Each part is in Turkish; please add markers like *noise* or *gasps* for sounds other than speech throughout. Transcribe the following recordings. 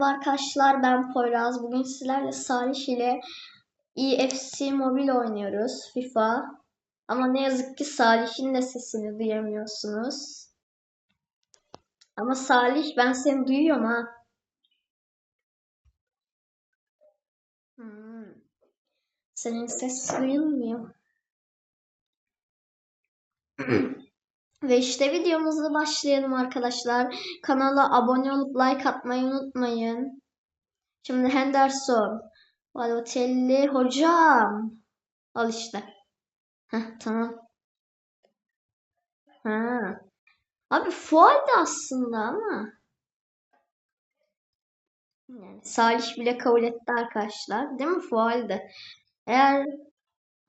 Arkadaşlar ben Poyraz. Bugün sizlerle Salih ile EFC Mobile oynuyoruz. FIFA. Ama ne yazık ki Salih'in de sesini duyamıyorsunuz. Ama Salih ben seni duyuyorum ha. Hmm. Senin ses duyulmuyor. *clears throat* *clears throat* Ve işte videomuza başlayalım arkadaşlar. Kanala abone olup like atmayı unutmayın. Şimdi Henderson. Balotelli hocam. Al işte. Heh, tamam. Ha. Abi fualdi aslında ama. Yani Salih bile kabul etti arkadaşlar. Değil mi? Fualdi. Eğer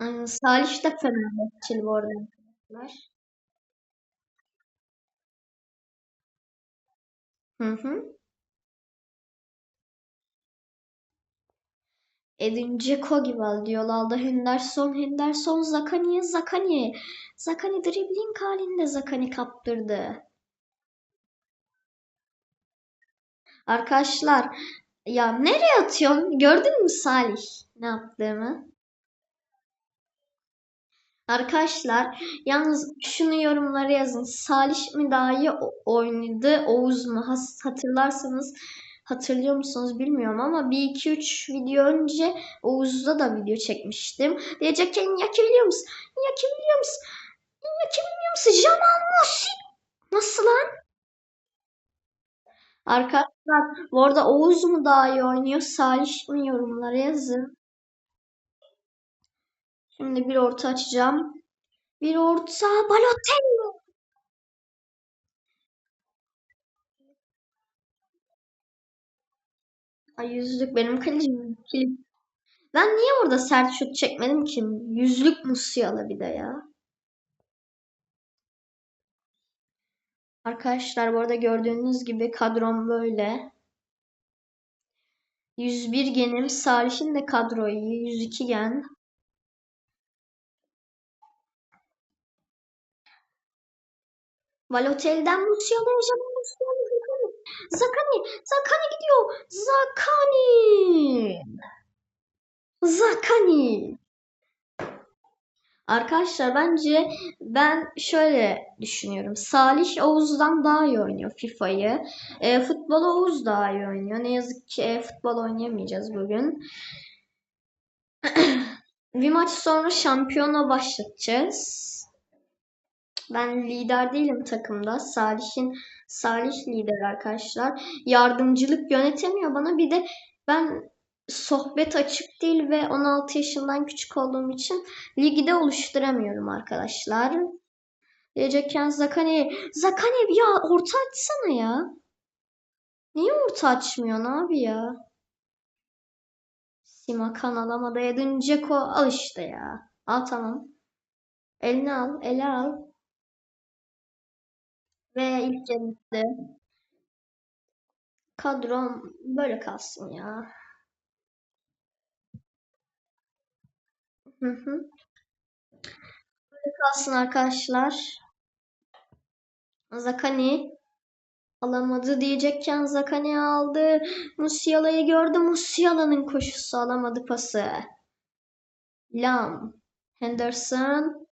ıı, Salih de Fenerbahçeli bu arada arkadaşlar. Hı hı. Edin Dzeko gibi al diyorlardı. Henderson, Henderson, Zakani'ye, Zakani. Zakani dribbling halinde Zakani kaptırdı. Arkadaşlar ya nereye atıyorsun? Gördün mü Salih ne yaptığımı? Arkadaşlar yalnız şunu yorumlara yazın. Salih mi daha iyi oynadı, Oğuz mu? Hatırlarsanız hatırlıyor musunuz bilmiyorum ama bir iki üç video önce Oğuz'da da video çekmiştim. Diyecekken Yaki Williams, Yaki Williams, Yaki Williams, Jamal. Nasıl lan? Arkadaşlar bu arada Oğuz mu daha iyi oynuyor, Salih mi yorumlara yazın. Şimdi bir orta açacağım. Bir orta Balotelli. Ay yüzlük benim kalecim. Ben niye orada sert şut çekmedim ki? Yüzlük Musiala bir de ya. Arkadaşlar bu arada gördüğünüz gibi kadrom böyle. 101 genim. Salih'in de kadro iyi. 102 gen. Balotelli'den Musiala'ya Jamal Musiala Zakani. Zakani. Zakani gidiyor. Zakani. Zakani. Arkadaşlar bence ben şöyle düşünüyorum. Salih Oğuz'dan daha iyi oynuyor FIFA'yı. E, futbolu Oğuz daha iyi oynuyor. Ne yazık ki e, futbol oynayamayacağız bugün. *clears throat* Bir maç sonra şampiyona başlatacağız. Ben lider değilim takımda. Salih'in Salih lider arkadaşlar. Yardımcılık yönetemiyor bana. Bir de ben sohbet açık değil ve 16 yaşından küçük olduğum için ligi de oluşturamıyorum arkadaşlar. Diyecekken Zakani, Zakani ya orta açsana ya. Niye orta açmıyorsun abi ya? Simakan alamadı. Edin Dzeko al işte ya. Al tamam. Elini al, ele al. Ve ilk gitti. Kadrom böyle kalsın ya. Hı hı. Böyle kalsın arkadaşlar. Zakani alamadı diyecekken Zakani aldı. Musiala'yı gördü. Musiala'nın koşusu alamadı pası. Lam. Henderson.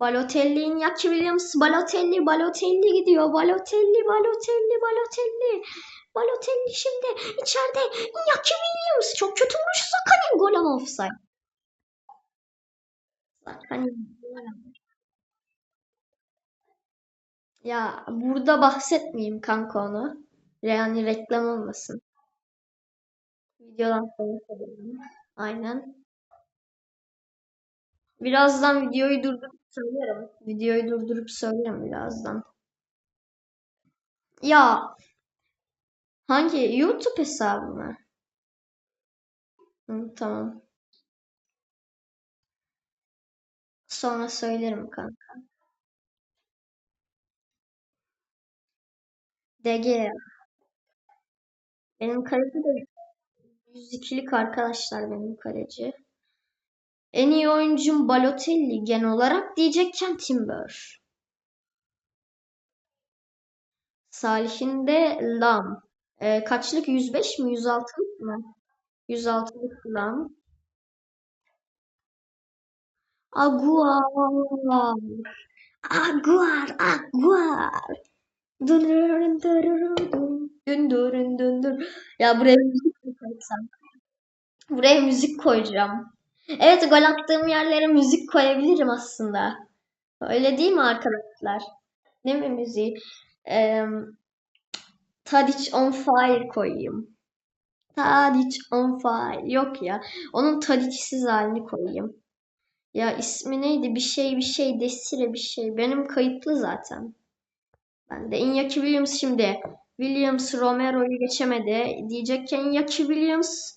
Balotelli, Iñaki Williams, Balotelli, Balotelli gidiyor. Balotelli, Balotelli, Balotelli. Balotelli şimdi içeride. Iñaki Williams çok kötü vuruş. Zakani gol ama offside. Zakani. Ya burada bahsetmeyeyim kanka onu. Yani reklam olmasın. Videodan sonra. Aynen. Birazdan videoyu durdurup söylerim. Videoyu durdurup söylerim birazdan. Ya hangi YouTube hesabı mı? Hı, tamam. Sonra söylerim kanka. DG. Benim kaleci de 102'lik arkadaşlar benim kaleci. En iyi oyuncum Balotelli gen olarak diyecekken Timber. Salih'in de Lam. Ee, kaçlık? 105 mi? 106'lık mı? 106'lık falan. Aguar. Aguar. Aguar. Dun dun dun dun. Ya buraya müzik koysam? Buraya müzik koyacağım. Evet gol attığım yerlere müzik koyabilirim aslında. Öyle değil mi arkadaşlar? Ne mi müziği? Eee Tadic on fire koyayım. Tadic on fire. Yok ya. Onun Tadic'siz halini koyayım. Ya ismi neydi? Bir şey bir şey Desire bir şey. Benim kayıtlı zaten. Ben de Iñaki Williams şimdi. Williams Romero'yu geçemedi. Diyecekken Iñaki Williams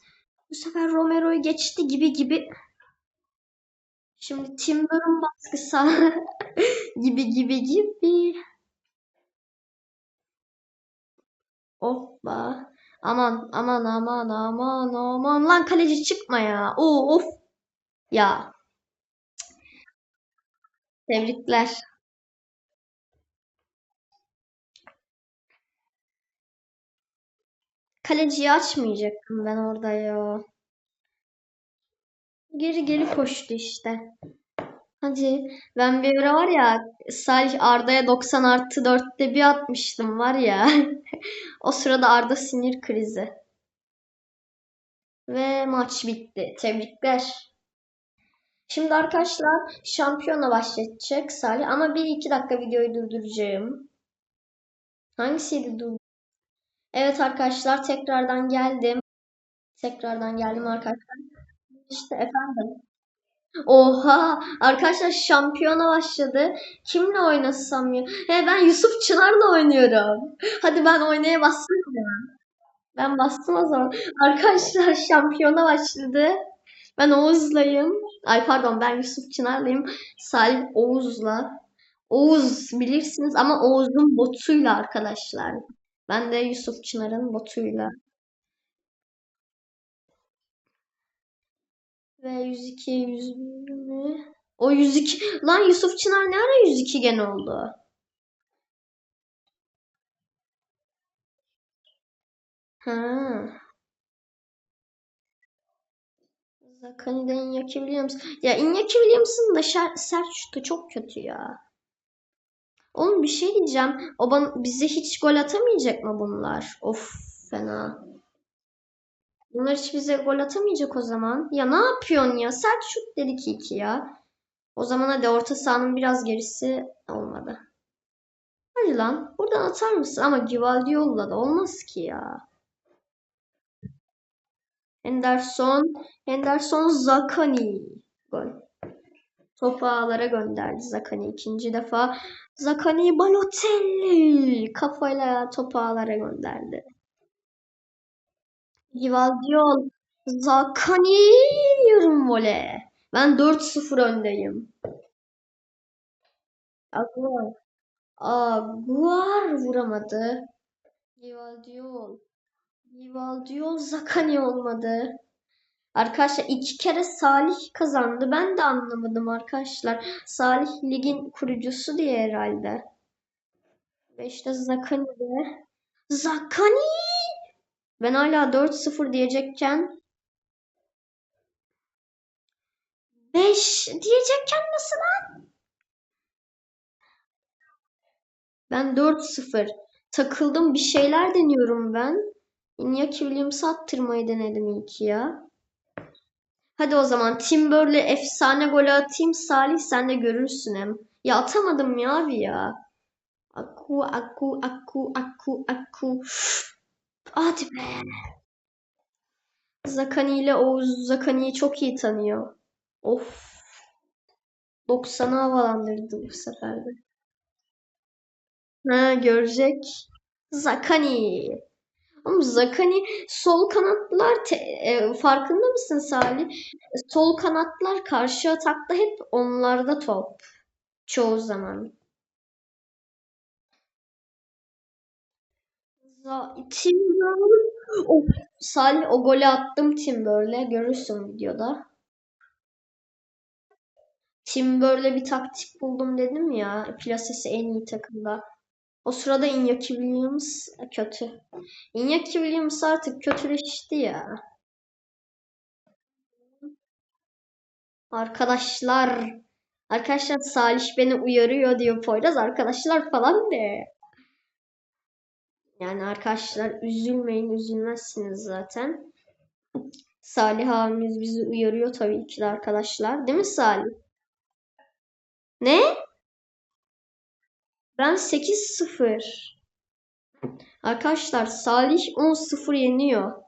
bu sefer Romero'yu geçti gibi gibi. Şimdi Timber'ın baskısı *laughs* gibi gibi gibi. Hoppa. Aman aman aman aman aman. Lan kaleci çıkma ya. Oo, of. Ya. Tebrikler. Kaleciyi açmayacaktım ben orada ya. Geri geri koştu işte. Hadi ben bir ara var ya Salih Arda'ya 90 artı 4'te bir atmıştım var ya. *laughs* o sırada Arda sinir krizi. Ve maç bitti. Tebrikler. Şimdi arkadaşlar şampiyona başlayacak Salih ama bir iki dakika videoyu durduracağım. Hangisiydi dur? Evet arkadaşlar tekrardan geldim. Tekrardan geldim arkadaşlar. İşte efendim. Oha! Arkadaşlar şampiyona başladı. Kimle oynasam ya? He ben Yusuf Çınar'la oynuyorum. Hadi ben oynaya bastım ya. Ben bastım o zaman. Arkadaşlar şampiyona başladı. Ben Oğuz'layım. Ay pardon ben Yusuf Çınar'layım. Salih Oğuz'la. Oğuz bilirsiniz ama Oğuz'un botuyla arkadaşlar. Ben de Yusuf Çınar'ın botuyla. Ve 102, 120. O 102. Lan Yusuf Çınar ne ara 102 gene oldu? Ha. Zakani'den Iñaki Williams. Ya Iñaki Williams'ın da sert şutu çok kötü ya. Oğlum bir şey diyeceğim. O bana, bize hiç gol atamayacak mı bunlar? Of fena. Bunlar hiç bize gol atamayacak o zaman. Ya ne yapıyorsun ya? Sert şut dedik iki ya. O zaman hadi orta sahanın biraz gerisi olmadı. Hadi lan buradan atar mısın? Ama Gvardiola'da da olmaz ki ya. Henderson, Henderson Zakani. Gol. Topu ağlara gönderdi Zakani ikinci defa. Zakani Balotelli kafayla topu ağlara gönderdi. Gvardiol Zakani yarım vole. Ben 4-0 öndeyim. Aguar. Aguar vuramadı. Gvardiol. Gvardiol Zakani olmadı. Arkadaşlar iki kere Salih kazandı. Ben de anlamadım arkadaşlar. Salih ligin kurucusu diye herhalde. Ve işte Zakani de. Zakani! Ben hala 4-0 diyecekken 5 diyecekken nasıl lan? Ben 4-0. Takıldım bir şeyler deniyorum ben. Iñaki Williams'ı attırmayı denedim ilk ya. Hadi o zaman Timber'le efsane golü atayım. Salih sen de görürsün hem. Ya atamadım ya abi ya. Aku aku aku aku aku. Hadi be. Zakani ile Oğuz Zakani'yi çok iyi tanıyor. Of. 90'a havalandırdı bu sefer de. Ha görecek. Zakani. Ama Zakani sol kanatlar te- e, farkında mısın Salih? Sol kanatlar karşı atakta hep onlarda top. Çoğu zaman. Za- Timber. Of, Salih o golü attım Timber'le. Görürsün videoda. Timber'le bir taktik buldum dedim ya. Plasesi en iyi takımda. O sırada Iñaki Williams kötü. Iñaki Williams artık kötüleşti ya. Arkadaşlar. Arkadaşlar Salih beni uyarıyor diyor Poyraz. Arkadaşlar falan de. Yani arkadaşlar üzülmeyin üzülmezsiniz zaten. Salih abimiz bizi uyarıyor tabii ki de arkadaşlar. Değil mi Salih? Ne? Ben 8-0. Arkadaşlar Salih 10-0 yeniyor.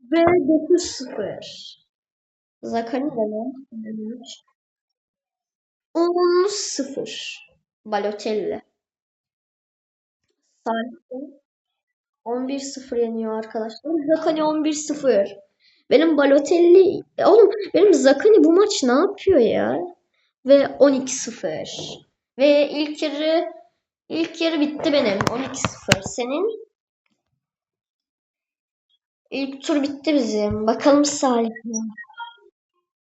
Ve 9-0. Zakani de ne? 10-0. Balotelli. Salih 11-0 yeniyor arkadaşlar. Zakani 11-0. Benim Balotelli... Oğlum benim Zakani bu maç ne yapıyor ya? Ve 12-0. Ve ilk yarı ilk yarı bitti benim. 12-0. Senin? İlk tur bitti bizim. Bakalım Salih.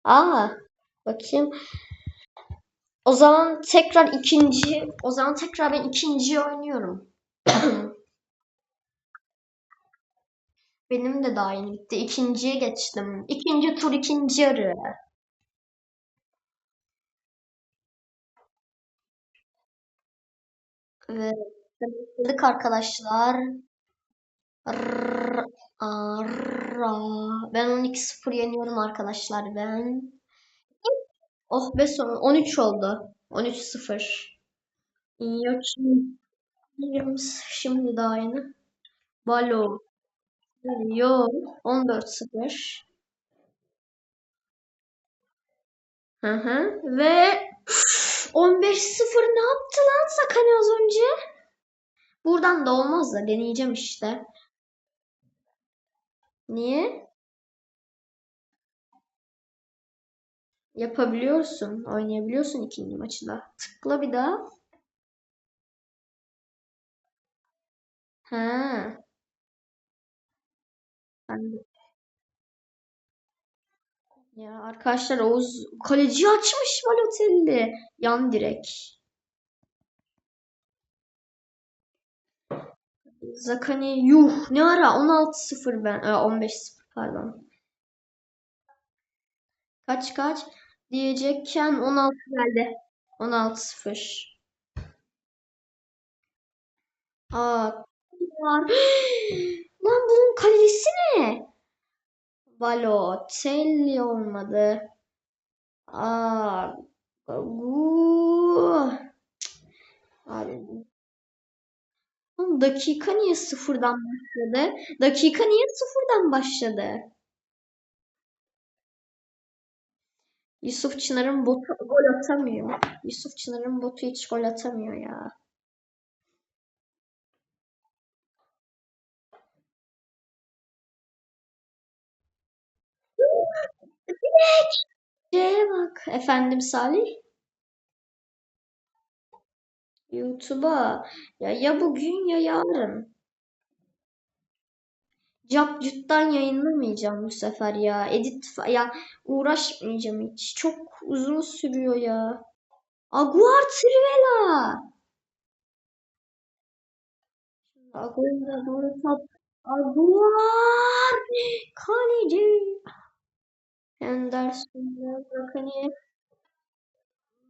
Aa, bakayım. O zaman tekrar ikinci, o zaman tekrar ben ikinciyi oynuyorum. *clears throat* Benim de daha yeni bitti. İkinciye geçtim. İkinci tur, ikinci yarı. Evet. Başladık arkadaşlar. Ben 12-0 yeniyorum arkadaşlar ben. Oh be son 13 oldu. 13-0. Yok şimdi. Şimdi daha yeni. Balo. Yok. 14-0. Hı hı. Ve 15-0 ne yaptı lan Sakane az önce? Buradan da olmaz da deneyeceğim işte. Niye? Yapabiliyorsun. Oynayabiliyorsun ikinci maçı. Tıkla bir daha. Ha. Ben. Ya arkadaşlar Oğuz kaleci açmış Balotelli. Yan direk. Zakani yuh ne ara 16-0 ben. Aa, 15-0 pardon. Kaç kaç diyecekken 16 geldi. 16-0. Aa. *gasps* Lan bunun kalecisi ne? Balotelli olmadı. Aa, bu. Abi. Dakika niye sıfırdan başladı? Dakika niye sıfırdan başladı? Yusuf Çınar'ın botu gol atamıyor. Yusuf Çınar'ın botu hiç gol atamıyor ya. C'ye bak. Efendim Salih? YouTube'a ya ya bugün ya yarın. Capcut'tan yayınlamayacağım bu sefer ya. Edit ya uğraşmayacağım hiç. Çok uzun sürüyor ya. Aguar Trivela. Top. Aguar. Kaleci. Henderson. Rakani.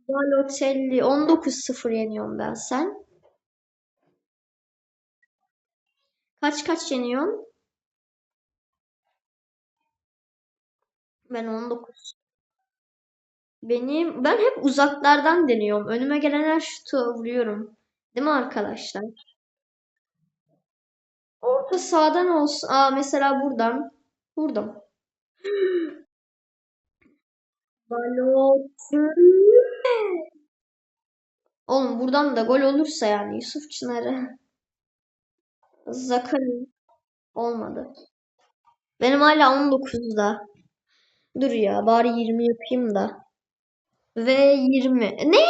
Balotelli. 19-0 yeniyorum ben. Sen? Kaç kaç yeniyorsun? Ben 19. Benim ben hep uzaklardan deniyorum. Önüme gelen her şutu vuruyorum. Değil mi arkadaşlar? Orta sağdan olsun. Aa mesela buradan vurdum. Balotelli. Oğlum buradan da gol olursa yani Yusuf Çınar'ı. Zakari olmadı. Benim hala 19'da. Dur ya bari 20 yapayım da. Ve 20. Ne?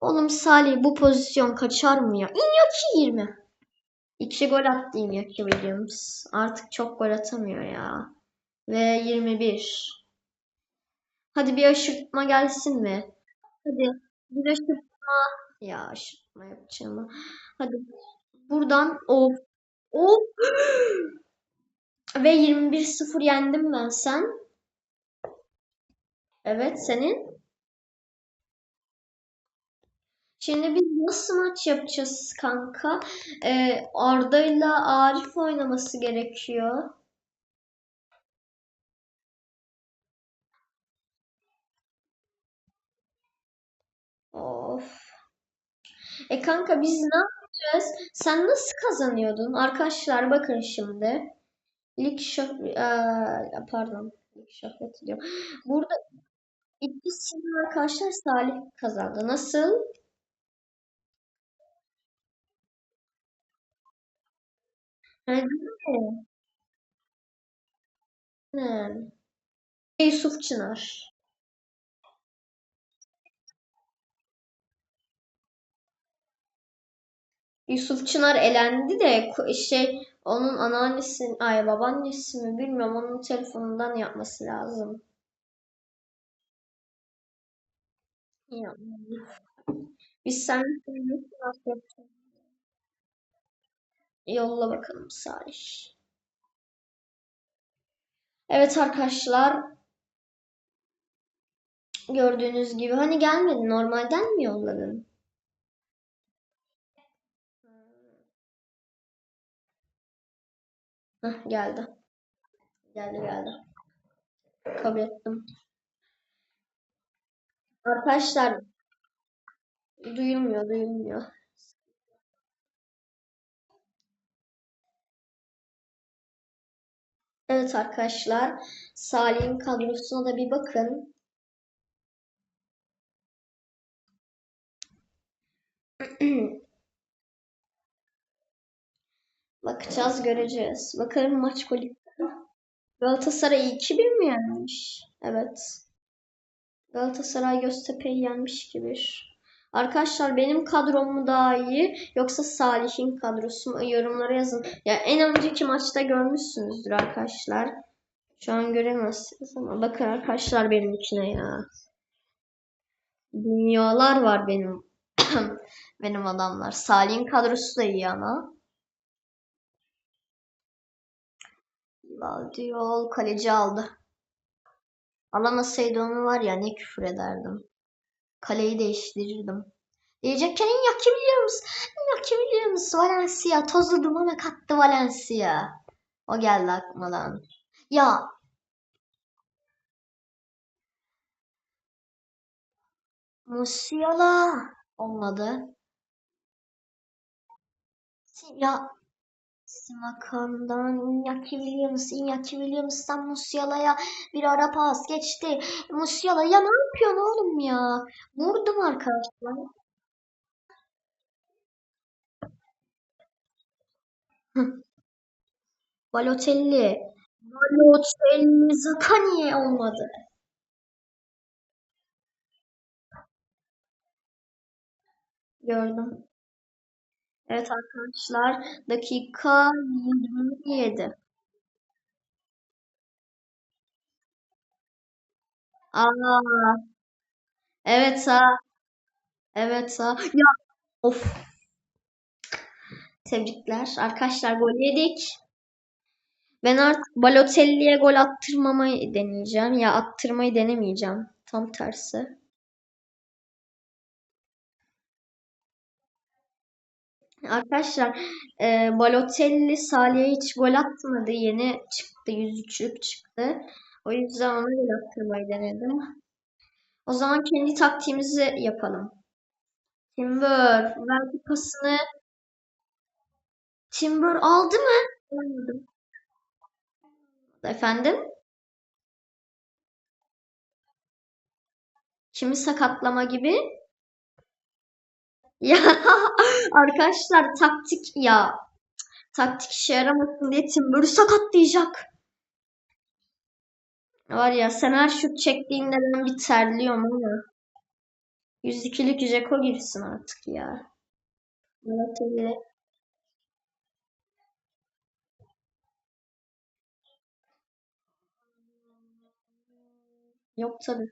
Oğlum Salih bu pozisyon kaçar mı ya? İnyaki 20. 2 gol attı Iñaki Williams. Artık çok gol atamıyor ya. Ve 21. Hadi bir aşırtma gelsin mi? Hadi bir aşırtma. Ya aşırtma. Ne yapacağımı. Hadi buradan of of ve 21-0 yendim ben sen. Evet senin. Şimdi biz nasıl maç yapacağız kanka? Ee, Arda ile Arif oynaması gerekiyor. Of. E kanka biz ne yapacağız? Sen nasıl kazanıyordun? Arkadaşlar bakın şimdi. Lig şah eee, pardon. Lig şahbeti diyorum. Burada ikisini arkadaşlar Salih kazandı. Nasıl? Mi? Hı. Yusuf Çınar. Yusuf Çınar elendi de şey onun anneannesi ay babaannesi mi bilmiyorum onun telefonundan yapması lazım. Ya. Biz sen yolla bakalım Salih. Evet arkadaşlar gördüğünüz gibi hani gelmedi normalden mi yolladın? Geldi. Geldi geldi. Kabul ettim. Arkadaşlar duyulmuyor duyulmuyor. Evet arkadaşlar Salih'in kadrosuna da bir bakın. *clears throat* Bakacağız göreceğiz. Bakalım maç golü. Galatasaray 2-1 mi yenmiş? Evet. Galatasaray Göztepe'yi yenmiş gibi. Arkadaşlar benim kadrom mu daha iyi yoksa Salih'in kadrosu mu? Yorumlara yazın. Ya en önceki maçta görmüşsünüzdür arkadaşlar. Şu an göremezsiniz ama bakın arkadaşlar benim içine ya. Dünyalar var benim. *clears throat* benim adamlar. Salih'in kadrosu da iyi ama. Guardiola kaleci aldı. Alamasaydı onu var ya ne küfür ederdim. Kaleyi değiştirirdim. Diyecekken Iñaki Williams. Iñaki Williams. Valencia. Tozlu dumana kattı Valencia. O geldi aklıma lan. Ya Musiala olmadı. Ya Simakan'dan Iñaki Williams, Iñaki Williams'tan Musiala'ya bir ara pas geçti. Musiala ya ne yapıyorsun oğlum ya? Vurdum arkadaşlar. Balotelli. Balotelli Zaka niye olmadı? Gördüm. Evet arkadaşlar dakika 27. Aa evet ha evet ha. Ya of tebrikler. Arkadaşlar gol yedik. Ben artık Balotelli'ye gol attırmamayı deneyeceğim. Ya attırmayı denemeyeceğim. Tam tersi. Arkadaşlar e, Balotelli Salih'e hiç gol atmadı. Yeni çıktı. 103'lük çıktı. O yüzden ona gol attırmayı denedim. O zaman kendi taktiğimizi yapalım. Timber verdi pasını. Timber aldı mı? Efendim? Kimi sakatlama gibi? Ya *laughs* arkadaşlar taktik ya taktik işe yaramasın diye Timber'ı sakatlayacak. Var ya sen her şut çektiğinde ben bir terliyorum ama. 102'lik Jeko girsin artık ya. Evet. Yok tabii.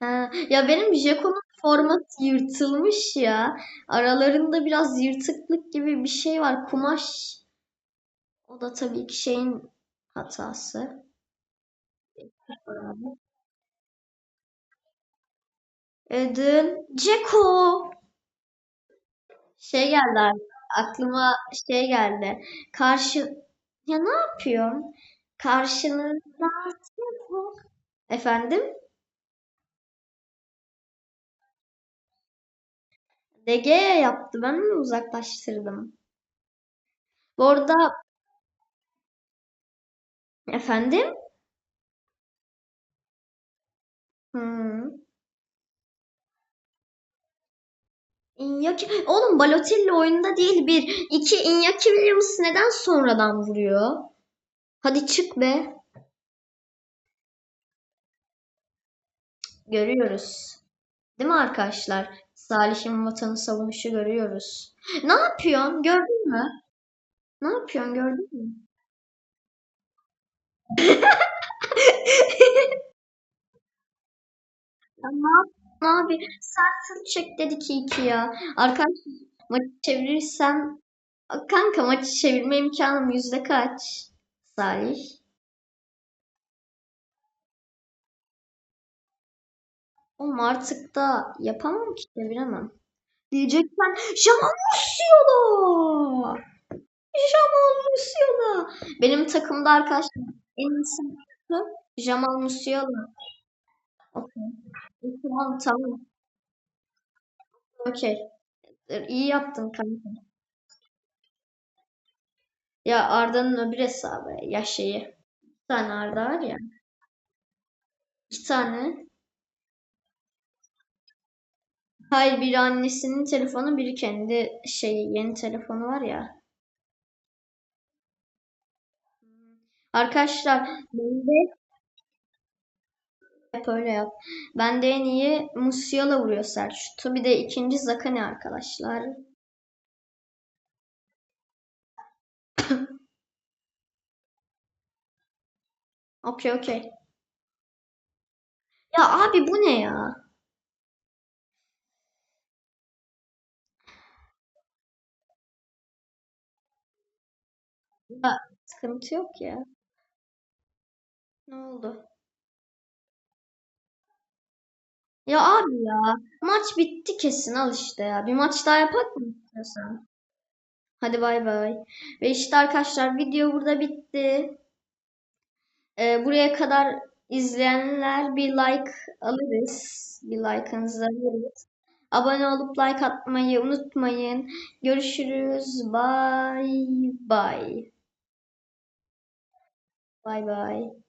Ha, ya benim Jeko'nun format yırtılmış ya. Aralarında biraz yırtıklık gibi bir şey var. Kumaş. O da tabii ki şeyin hatası. Eden Ceko. Şey geldi aklıma şey geldi. Karşı ya ne yapıyorsun? Karşınızda. Efendim? DG yaptı. Ben mi uzaklaştırdım? Bu arada efendim? Hmm. Iñaki, oğlum Balotelli oyunda değil bir. iki Iñaki Williams neden sonradan vuruyor? Hadi çık be. Görüyoruz. Değil mi arkadaşlar? Salih'in vatanı savunuşu görüyoruz. Ne yapıyorsun? Gördün mü? Ne yapıyorsun? Gördün mü? *laughs* Tamam abi. Sen çek dedi ki iki ya. Arkadaşlar maçı çevirirsem kanka maçı çevirme imkanım yüzde kaç? Salih. Oğlum artık da yapamam ki çeviremem. Diyeceksen Jamal Musiala. Jamal Musiala. Benim takımda arkadaşlar en iyisi Jamal Musiala. Okey. Tamam tamam. Okey. İyi yaptın kanka. Ya Arda'nın öbür hesabı. Ya şeyi. Bir tane Arda var ya. İki tane. Hayır biri annesinin telefonu biri kendi şey yeni telefonu var ya. Arkadaşlar ben de hep öyle yap. Ben de en iyi Musiala vuruyor Selçuk'tu. Bir de ikinci Zakani arkadaşlar. *laughs* Okey okey. Ya abi bu ne ya? Ya sıkıntı yok ya. Ne oldu? Ya abi ya maç bitti kesin al işte ya. Bir maç daha yapak mı istiyorsan? Hadi bay bay. Ve işte arkadaşlar video burada bitti. Ee, buraya kadar izleyenler bir like alırız. Bir like'ınızı alırız. Abone olup like atmayı unutmayın. Görüşürüz. Bye bye. Bye bye.